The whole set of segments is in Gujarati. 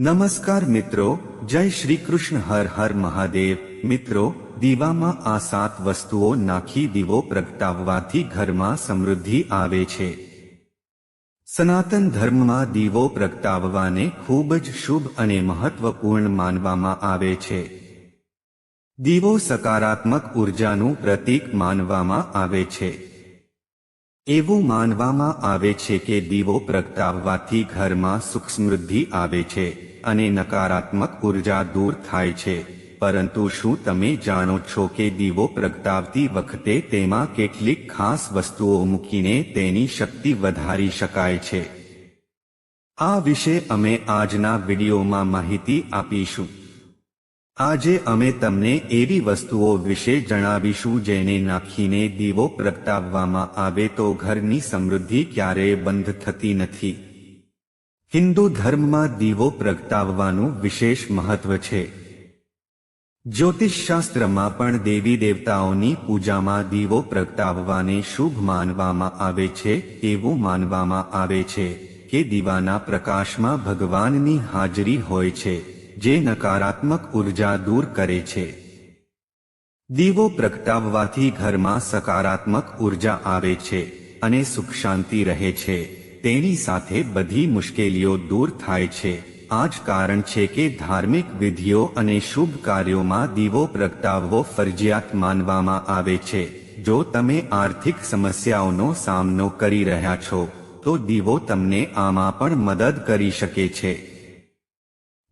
નમસ્કાર મિત્રો, જય શ્રી કૃષ્ણ, હર હર મહાદેવ. મિત્રો, દીવામાં આ સાત વસ્તુઓ નાખી દીવો પ્રગટાવવાથી ઘરમાં સમૃદ્ધિ આવે છે. સનાતન ધર્મમાં દીવો પ્રગટાવવાને ખૂબ જ શુભ અને મહત્વપૂર્ણ માનવામાં આવે છે. દીવો સકારાત્મક ઉર્જાનું પ્રતીક માનવામાં આવે છે. એવું માનવામાં આવે છે કે દીવો પ્રગટાવવાથી ઘરમાં સુખ સમૃદ્ધિ આવે છે. અને નકારાત્મક ઊર્જા દૂર થાય છે. પરંતુ શું તમે જાણો છો કે દીવો પ્રગટાવતી વખતે તેમાં કેટલીક ખાસ વસ્તુઓ મૂકીને તેની શક્તિ વધારી શકાય છે? આ વિશે અમે આજના વિડીયોમાં માહિતી આપીશું. આજે અમે તમને એવી વસ્તુઓ વિશે જણાવીશું જેને નાખીને દીવો પ્રગટાવવામાં આવે તો ઘરની સમૃદ્ધિ ક્યારેય બંધ થતી નથી. હિન્દુ ધર્મમાં દીવો પ્રગટાવવાનું વિશેષ મહત્વ છે. જ્યોતિષશાસ્ત્રમાં પણ દેવી દેવતાઓની પૂજામાં દીવો પ્રગટાવવાને શુભ માનવામાં આવે છે, એવું માનવામાં આવે છે કે દીવાના પ્રકાશમાં ભગવાનની હાજરી હોય છે, જે નકારાત્મક ઊર્જા દૂર કરે છે. દીવો પ્રગટાવવાથી ઘરમાં સકારાત્મક ઊર્જા આવે છે અને સુખ શાંતિ રહે છે. તેની સાથે બધી મુશ્કેલીઓ દૂર થાય છે. આ જ કારણ છે કે ધાર્મિક વિધિઓ અને શુભ કાર્યોમાં દીવો પ્રગટાવવો ફરજિયાત માનવામાં આવે છે. જો તમે આર્થિક સમસ્યાઓનો સામનો કરી રહ્યા છો, તો દીવો તમને આમાં પણ મદદ કરી શકે છે.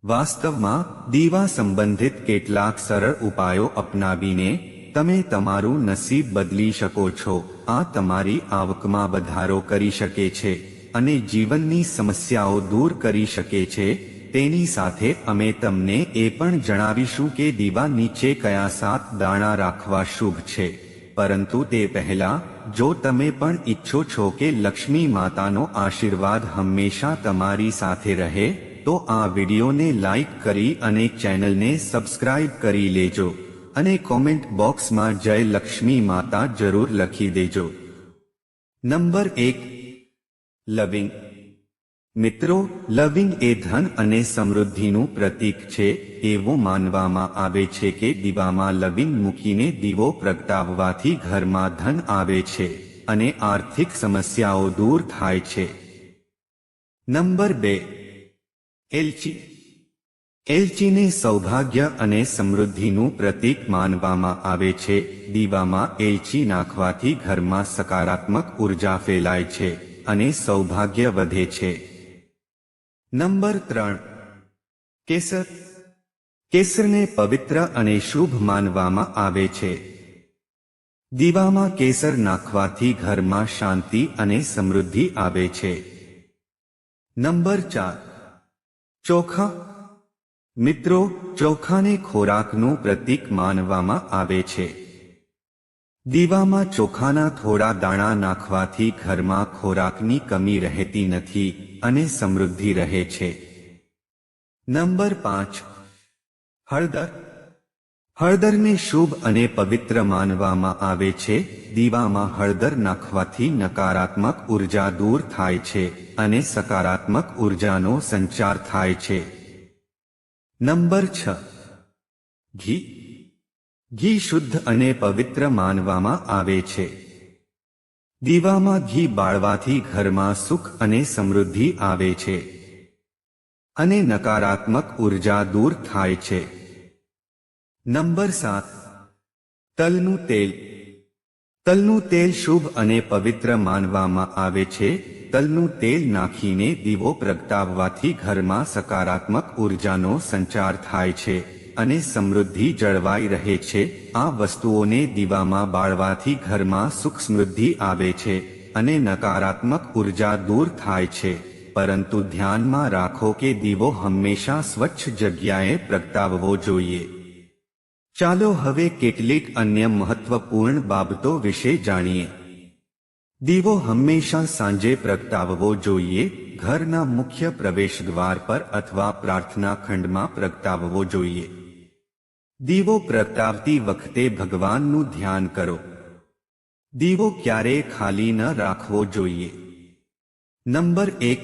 વાસ્તવમાં, દીવા સંબંધિત કેટલાક સરળ ઉપાયો અપનાવીને, તમે તમારું નસીબ બદલી શકો છો. આ તમારી આવકમાં વધારો કરી શકે છે. અને જીવનની સમસ્યાઓ દૂર કરી શકે છે, તેની સાથે અમે તમને એ પણ જણાવીશું કે દીવા નીચે કયા સાત દાણા રાખવા શુભ છે. પરંતુ તે પહેલા, જો તમે પણ ઈચ્છો છો કે લક્ષ્મી માતાનો આશીર્વાદ હંમેશા તમારી સાથે રહે, તો આ વિડીયોને લાઈક કરી અને ચેનલને સબસ્ક્રાઇબ કરી લેજો. અને કોમેન્ટ બોક્સમાં જય લક્ષ્મી માતા જરૂર લખી દેજો. નંબર એક લવિંગ. મિત્રો, લવિંગ એ ધન અને સમૃદ્ધિનું પ્રતીક છે, એવું માનવામાં આવે છે કે દીવામાં લવિંગ મૂકીને દીવો પ્રગટાવવાથી ઘરમાં ધન આવે છે અને આર્થિક સમસ્યાઓ દૂર થાય છે. નંબર બે, એલચી. એલચીને સૌભાગ્ય અને સમૃદ્ધિનું પ્રતીક માનવામાં આવે છે, દીવામાં એલચી નાખવાથી ઘરમાં સકારાત્મક ઊર્જા ફેલાય છે. અને સૌભાગ્ય વધે છે. નંબર ત્રણ. કેસર. કેસરને પવિત્ર અને શુભ માનવામાં આવે છે. દીવામાં કેસર નાખવાથી ઘરમાં શાંતિ અને સમૃદ્ધિ આવે છે. નંબર ચાર. ચોખા. મિત્રો, ચોખાને ખોરાકનું પ્રતીક માનવામાં આવે છે. દીવામાં ચોખાના થોડા દાણા નાખવાથી ઘરમાં ખોરાકની કમી રહેતી નથી અને સમૃદ્ધિ રહે છે. નંબર પાંચ. હળદર. હળદરને શુભ અને પવિત્ર માનવામાં આવે છે. દીવામાં હળદર નાખવાથી નકારાત્મક ઊર્જા દૂર થાય છે અને સકારાત્મક ઉર્જાનો સંચાર થાય છે. નંબર છ. ઘી. ઘી શુદ્ધ અને પવિત્ર માનવામાં આવે છે. દીવામાં ઘી બાળવાથી ઘરમાં સુખ અને સમૃદ્ધિ આવે છે. અને નકારાત્મક ઊર્જા દૂર થાય છે. નંબર સાત. તલનું તેલ. તલનું તેલ શુભ અને પવિત્ર માનવામાં આવે છે. તલનું તેલ નાખીને દીવો પ્રગટાવવાથી ઘરમાં સકારાત્મક ઉર્જાનો સંચાર થાય છે. અને સમૃદ્ધિ જળવાઈ રહે છે. આ વસ્તુઓને દીવામાં બાળવાથી ઘરમાં સુખ સમૃદ્ધિ આવે છે અને નકારાત્મક ઊર્જા દૂર થાય છે. પરંતુ ધ્યાનમાં રાખો કે દીવો હંમેશા સ્વચ્છ જગ્યાએ પ્રગટાવવો જોઈએ. ચાલો હવે કેટલીક અન્ય મહત્વપૂર્ણ બાબતો વિશે જાણીએ. દીવો હંમેશા સાંજે પ્રગટાવવો જોઈએ, ઘરના મુખ્ય પ્રવેશ દ્વાર પર અથવા પ્રાર્થના ખંડમાં પ્રગટાવવો જોઈએ. દીવો પ્રગટાવતી વખતે ભગવાનનું ધ્યાન કરો. દીવો ક્યારેય ખાલી ન રાખવો જોઈએ? નંબર એક,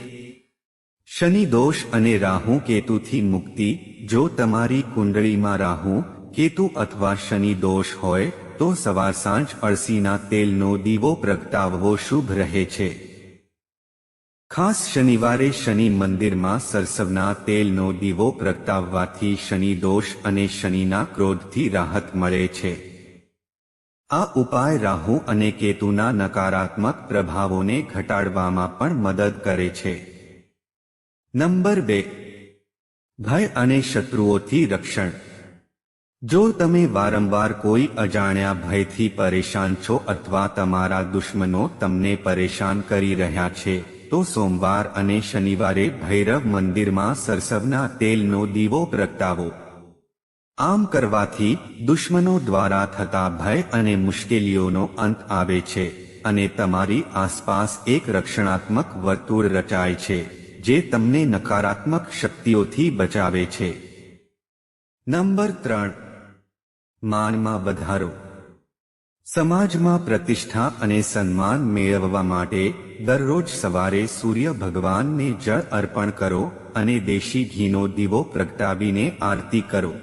શનિ દોષ અને રાહુ કેતુથી મુક્તિ. જો તમારી કુંડળીમાં રાહુ, કેતુ અથવા શનિ દોષ હોય, તો સવાર સાંજ અળસીના તેલનો દીવો પ્રગટાવવો શુભ રહે છે. ખાસ શનિવારે શનિ મંદિરમાં સરસવના તેલનો દીવો પ્રગટાવવાથી શનિ દોષ અને શનિના ક્રોધથી રાહત મળે છે. આ ઉપાય રાહુ અને કેતુના નકારાત્મક પ્રભાવોને ઘટાડવામાં પણ મદદ કરે છે. નંબર બે. ભય અને શત્રુઓથી રક્ષણ. જો તમે વારંવાર કોઈ અજાણ્યા ભયથી પરેશાન છો અથવા તમારા દુશ્મનો તમને પરેશાન કરી રહ્યા છે તો સોમવાર અને શનિવારે ભૈરવ મંદિરમાં સરસવના તેલનો દીવો પ્રગટાવો. આમ કરવાથી દુશ્મનો દ્વારા થતા ભય અને મુશ્કેલીઓનો અંત આવે છે અને તમારી આસપાસ એક રક્ષણાત્મક વર્તુળ રચાય છે, જે તમને નકારાત્મક શક્તિઓથી બચાવે છે. નંબર ત્રણ. માનમાં વધારો. સમાજમાં પ્રતિષ્ઠા અને સન્માન મેળવવા માટે દરરોજ સવારે સૂર્ય ભગવાનને જળ અર્પણ કરો અને દેશી ઘીનો દીવો પ્રગટાવીને આરતી કરો.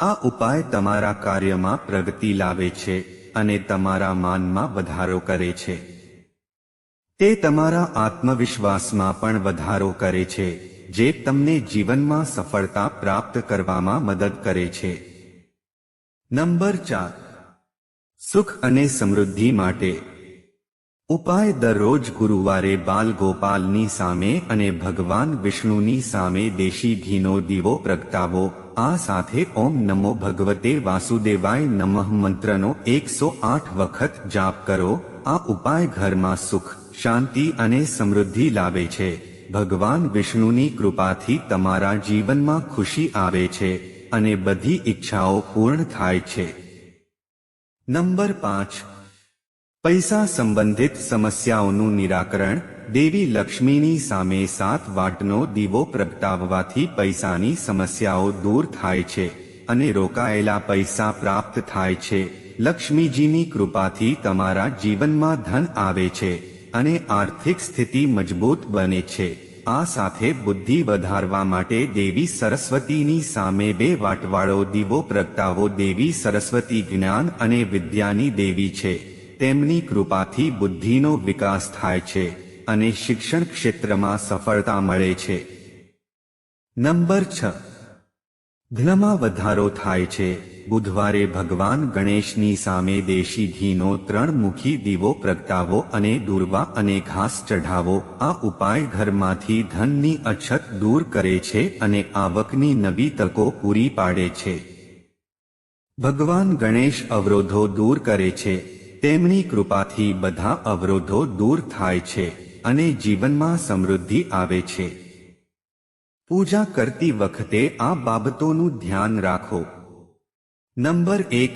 આ ઉપાય તમારા કાર્યમાં પ્રગતિ લાવે છે અને તમારા માનમાં વધારો કરે છે. તે તમારા આત્મવિશ્વાસમાં પણ વધારો કરે છે, જે તમને જીવનમાં સફળતા પ્રાપ્ત કરવામાં મદદ કરે છે. નંબર ચાર. સુખ અને સમૃદ્ધિ માટે. ઉપાય દરરોજ ગુરુવારે બાલ ગોપાલની સામે અને ભગવાન વિષ્ણુની સામે દેશી ઘીનો દીવો પ્રગટાવો. આ સાથે ઓમ નમો ભગવતે વાસુદેવાય નમઃ મંત્રનો એકસો આઠ વખત જાપ કરો. આ ઉપાય ઘરમાં સુખ, શાંતિ અને સમૃદ્ધિ લાવે છે. ભગવાન વિષ્ણુની કૃપાથી તમારા જીવનમાં ખુશી આવે છે અને બધી ઈચ્છાઓ પૂર્ણ થાય છે. નંબર પાંચ. પૈસા સંબંધિત સમસ્યાઓનું નિરાકરણ. દેવી લક્ષ્મીની સામે સાત વાટનો દીવો પ્રગટાવવાથી પૈસાની સમસ્યાઓ દૂર થાય છે અને રોકાયેલા પૈસા પ્રાપ્ત થાય છે. લક્ષ્મીજીની કૃપાથી તમારા જીવનમાં ધન આવે છે અને આર્થિક સ્થિતિ મજબૂત બને છે. આ સાથે બુદ્ધિ વધારવા માટે દેવી સરસ્વતીની સામે બે વાટવાળો દીવો પ્રગટાવો. દેવી સરસ્વતી જ્ઞાન અને વિદ્યાની દેવી છે. તેમની કૃપાથી બુદ્ધિનો વિકાસ થાય છે અને શિક્ષણ ક્ષેત્રમાં સફળતા મળે છે. નંબર છ. ધનમાં વધારો થાય છે. બુધવારે ભગવાન ગણેશની સામે દેશી ઘીનો ત્રણ મુખી દીવો પ્રગટાવો અને દૂરવા અને ઘાસ ચઢાવો. આ ઉપાય ઘરમાંથી ધનની અછત દૂર કરે છે અને આવકની નવી તકો પૂરી પાડે છે. ભગવાન ગણેશ અવરોધો દૂર કરે છે. તેમની કૃપાથી બધા અવરોધો દૂર થાય છે અને જીવનમાં સમૃદ્ધિ આવે છે. પૂજા કરતી વખતે આ બાબતોનું ધ્યાન રાખો. નંબર એક,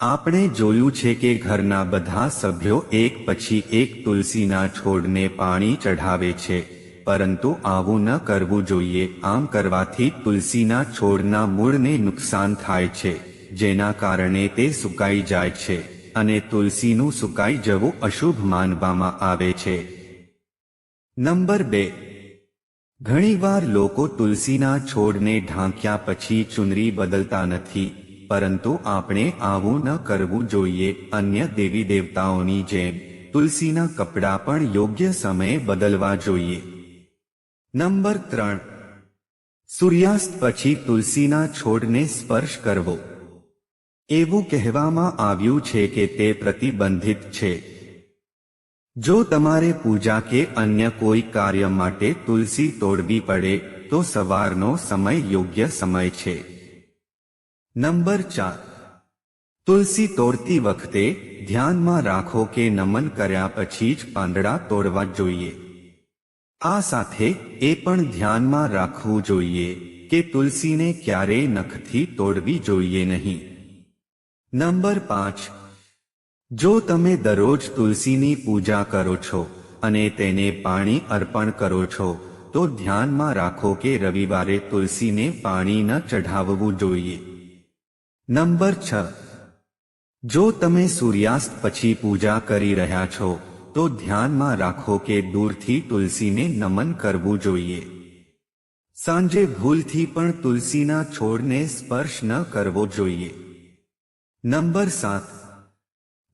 આપણે જોયું છે કે ઘરના બધા સભ્યો એક પછી એક તુલસીના છોડને પાણી ચઢાવે છે, પરંતુ આવું ન કરવું જોઈએ. આમ કરવાથી તુલસીના છોડના મૂળને નુકસાન થાય છે, જેના કારણે તે સુકાઈ જાય છે, અને તુલસીનું સુકાઈ જવું અશુભ માનવામાં આવે છે. નંબર બે ઘણીવાર લોકો તુલસીના છોડને ઢાંક્યા પછી ચુનરી બદલતા નથી, પરંતુ આપણે આવું ન કરવું જોઈએ. અન્ય દેવી દેવતાઓની જેમ, તુલસીના કપડાં પણ યોગ્ય સમયે બદલવા જોઈએ. નંબર ત્રણ. સૂર્યાસ્ત પછી તુલસીના છોડને સ્પર્શ કરવો. એવું કહેવામાં આવ્યું છે કે તે પ્રતિબંધિત છે. જો તમારે પૂજા કે અન્ય કોઈ કાર્ય માટે તુલસી તોડવી પડે, તો સવારનો સમય યોગ્ય સમય છે. નંબર ચાર. તુલસી તોડતી વખતે ધ્યાનમાં રાખો કે નમન કર્યા પછી જ પાંદડા તોડવા જોઈએ. આ સાથે એ પણ ધ્યાનમાં રાખવું જોઈએ કે તુલસીને ક્યારેય નખથી તોડવી જોઈએ નહીં. નંબર પાંચ. જો તમે દરરોજ તુલસીની પૂજા કરો છો અને તેને પાણી અર્પણ કરો છો, તો ધ્યાનમાં રાખો કે રવિવારે તુલસીને પાણી ન ચઢાવવું જોઈએ. નંબર છ. જો તમે સૂર્યાસ્ત પછી પૂજા કરી રહ્યા છો, તો ધ્યાનમાં રાખો કે દૂરથી તુલસીને નમન કરવું જોઈએ. સાંજે ભૂલથી પણ તુલસીના છોડને સ્પર્શ ન કરવો જોઈએ. નંબર સાત.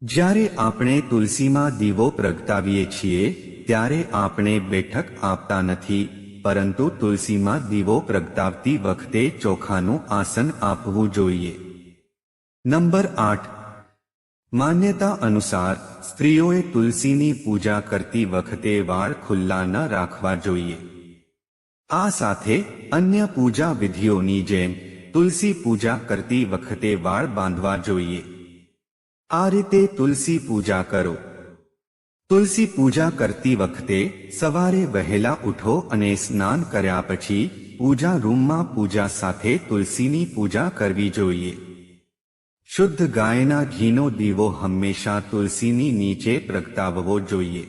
જ્યારે આપણે તુલસીમાં દીવો પ્રગટાવીએ છીએ, ત્યારે આપણે બેઠક આપતા નથી, પરંતુ તુલસીમાં દીવો પ્રગટાવતી વખતે ચોખાનું આસન આપવું જોઈએ. નંબર આઠ. માન્યતા અનુસાર, સ્ત્રીઓએ તુલસીની પૂજા કરતી વખતે વાળ ખુલ્લા ન રાખવા જોઈએ. આ સાથે, અન્ય પૂજા વિધિઓની જેમ, તુલસી પૂજા કરતી વખતે વાળ બાંધવા જોઈએ. આ રીતે તુલસી પૂજા કરો. તુલસી પૂજા કરતી વખતે સવારે વહેલા ઉઠો અને સ્નાન કર્યા પછી પૂજા રૂમમાં પૂજા સાથે તુલસીની પૂજા કરવી જોઈએ. શુદ્ધ ગાયના ઘીનો દીવો હંમેશા તુલસીની નીચે પ્રગટાવવો જોઈએ.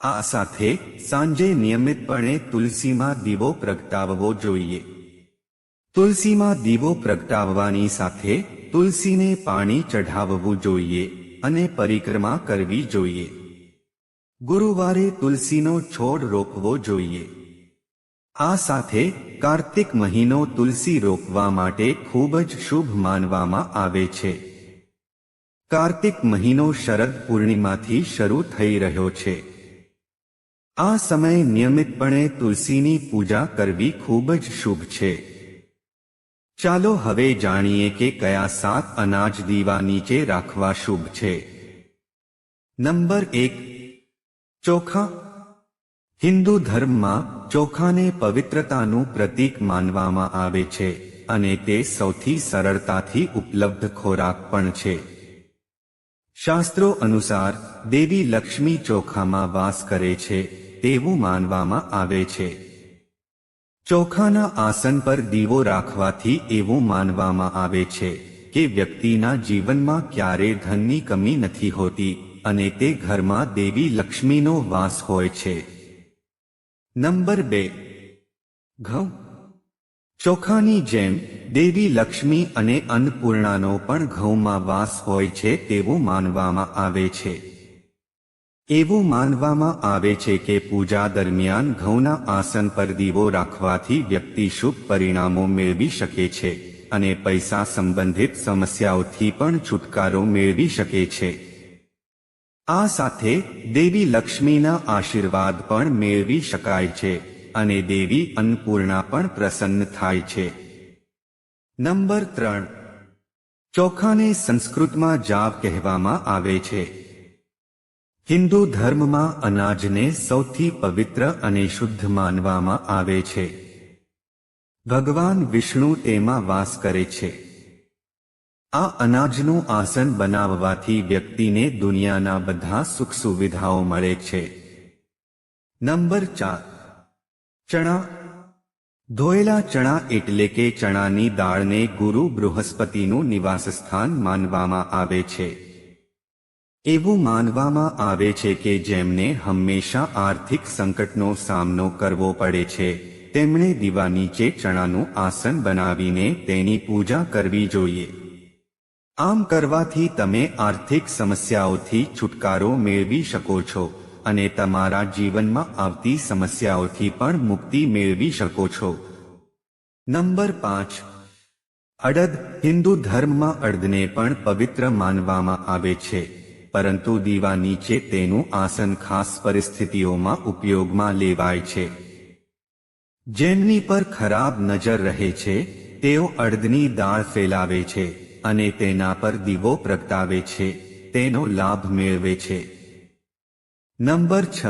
આ સાથે સાંજે નિયમિતપણે તુલસીમાં દીવો પ્રગટાવવો જોઈએ. તુલસીમાં દીવો પ્રગટાવવાની સાથે તુલસીને પાણી ચઢાવવું જોઈએ અને પરિક્રમા કરવી જોઈએ. ગુરુવારે તુલસીનો છોડ રોપવો જોઈએ. આ સાથે કાર્તિક મહિનો તુલસી રોપવા માટે ખૂબ જ શુભ માનવામાં આવે છે. કાર્તિક મહિનો શરદ પૂર્ણિમાથી શરૂ થઈ રહ્યો છે. આ સમયે નિયમિતપણે તુલસીની પૂજા કરવી ખૂબ જ શુભ છે. ચાલો હવે જાણીએ કે કયા સાત અનાજ દીવા નીચે રાખવા શુભ છે. નંબર એક, ચોખા. હિન્દુ ધર્મમાં ચોખાને પવિત્રતાનું પ્રતીક માનવામાં આવે છે અને તે સૌથી સરળતાથી ઉપલબ્ધ ખોરાક પણ છે. શાસ્ત્રો અનુસાર દેવી લક્ષ્મી ચોખામાં વાસ કરે છે તેવું માનવામાં આવે છે. ચોખાના આસન પર દીવો રાખવાથી એવું માનવામાં આવે છે કે વ્યક્તિના જીવનમાં ક્યારે ધનની કમી નથી હોતી અને તે ઘરમાં દેવી લક્ષ્મીનો વાસ હોય છે. નંબર બે. ઘઉં. ચોખાની જેમ દેવી લક્ષ્મી અને અન્નપૂર્ણાનો પણ ઘઉંમાં વાસ હોય છે તેવું માનવામાં આવે છે. એવું માનવામાં આવે છે કે પૂજા દરમિયાન ઘઉંના આસન પર દીવો રાખવાથી વ્યક્તિ શુભ પરિણામો મેળવી શકે છે અને પૈસા સંબંધિત સમસ્યાઓથી પણ છુટકારો મેળવી શકે છે. આ સાથે દેવી લક્ષ્મીના આશીર્વાદ પણ મેળવી શકાય છે અને દેવી અન્નપૂર્ણા પણ પ્રસન્ન થાય છે. નંબર ત્રણ. ચોખાને સંસ્કૃતમાં જાવ કહેવામાં આવે છે. હિન્દુ ધર્મમાં અનાજને સૌથી પવિત્ર અને શુદ્ધ માનવામાં આવે છે. ભગવાન વિષ્ણુ તેમાં વાસ કરે છે. આ અનાજનું આસન બનાવવાથી વ્યક્તિને દુનિયાના બધા સુખ સુવિધાઓ મળે છે. નંબર ચાર. ચણા. ધોયેલા ચણા એટલે કે ચણાની દાળને ગુરુ બૃહસ્પતિનું નિવાસસ્થાન માનવામાં આવે છે. એવું માનવામાં આવે છે કે જેમને હંમેશા આર્થિક સંકટનો સામનો કરવો પડે છે, તેમણે દીવા નીચે ચણાનું આસન બનાવીને તેની પૂજા કરવી જોઈએ. આમ કરવાથી તમે આર્થિક સમસ્યાઓથી છુટકારો મેળવી શકો છો અને તમારા જીવનમાં આવતી સમસ્યાઓથી પણ મુક્તિ મેળવી શકો છો. નંબર પાંચ. અડદ હિન્દુ ધર્મમાં અડદને પણ પવિત્ર માનવામાં આવે છે. પરંતુ દીવા નીચે તેનું આસન ખાસ પરિસ્થિતિઓમાં ઉપયોગમાં લેવાય છે. જેમની પર ખરાબ નજર રહે છે, તેઓ અડદની દાળ ફેલાવે છે અને તેના પર દીવો પ્રગટાવે છે, તેનો લાભ મેળવે છે. નંબર છ.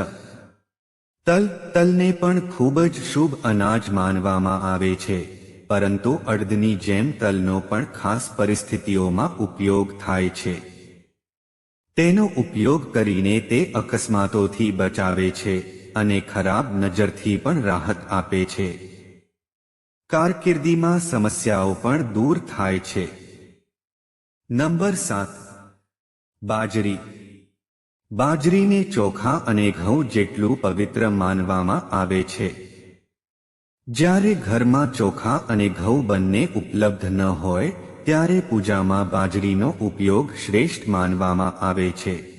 તલ, તલને પણ ખૂબ જ શુભ અનાજ માનવામાં આવે છે, પરંતુ અડદની જેમ તલનો પણ ખાસ પરિસ્થિતિઓમાં ઉપયોગ થાય છે. તેનો ઉપયોગ કરીને તે અકસ્માતોથી બચાવે છે અને ખરાબ નજરથી પણ રાહત આપે છે. કારકિર્દીમાં સમસ્યાઓ પણ દૂર થાય છે. નંબર સાત. બાજરી. બાજરીને ચોખા અને ઘઉં જેટલું પવિત્ર માનવામાં આવે છે. જ્યારે ઘરમાં ચોખા અને ઘઉં બંને ઉપલબ્ધ ન હોય ત્યારે પૂજામાં બાજરીનો ઉપયોગ શ્રેષ્ઠ માનવામાં આવે છે.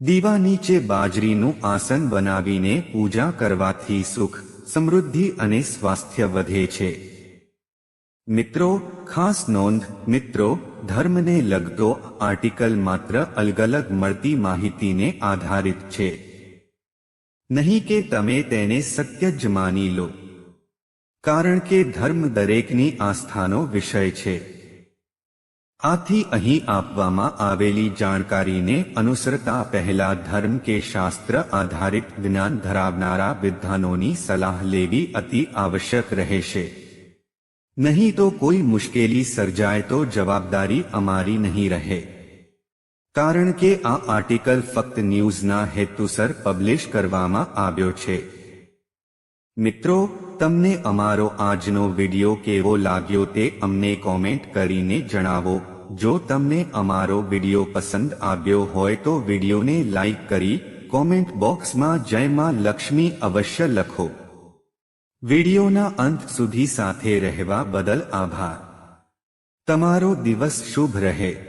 દીવા નીચે બાજરીનું આસન બનાવીને પૂજા કરવાથી સુખ, સમૃદ્ધિ અને સ્વાસ્થ્ય વધે છે. મિત્રો, ખાસ નોંધ, મિત્રો, ધર્મને લગતો આર્ટિકલ માત્ર અલગ અલગ મળતી માહિતીને આધારિત છે. નહીં કે તમે તેને સત્ય જ માની લો. કારણ કે ધર્મ દરેકની આસ્થાનો વિષય છે. આથી અહીં આપવામાં આવેલી જાણકારીને અનુસરતા પહેલા ધર્મ કે શાસ્ત્ર આધારિત જ્ઞાન ધરાવનારા વિદ્વાનોની સલાહ લેવી અતિ આવશ્યક રહેશે. નહીં તો કોઈ મુશ્કેલી સર્જાય તો જવાબદારી અમારી નહીં રહે. કારણ કે આ આર્ટિકલ ફક્ત ન્યૂઝના હેતુસર પબ્લિશ કરવામાં આવ્યો છે. મિત્રો તમને અમારો આજનો વિડિયો કેવો લાગ્યો તે અમને કોમેન્ટ કરીને જણાવો. જો તમને અમારો વિડિયો પસંદ આવ્યો હોય તો વિડિયોને લાઈક કરી કોમેન્ટ બોક્સમાં જય માં લક્ષ્મી અવશ્ય લખો. વિડિયોના અંત સુધી સાથે રહેવા બદલ આભાર. તમારો દિવસ શુભ રહે.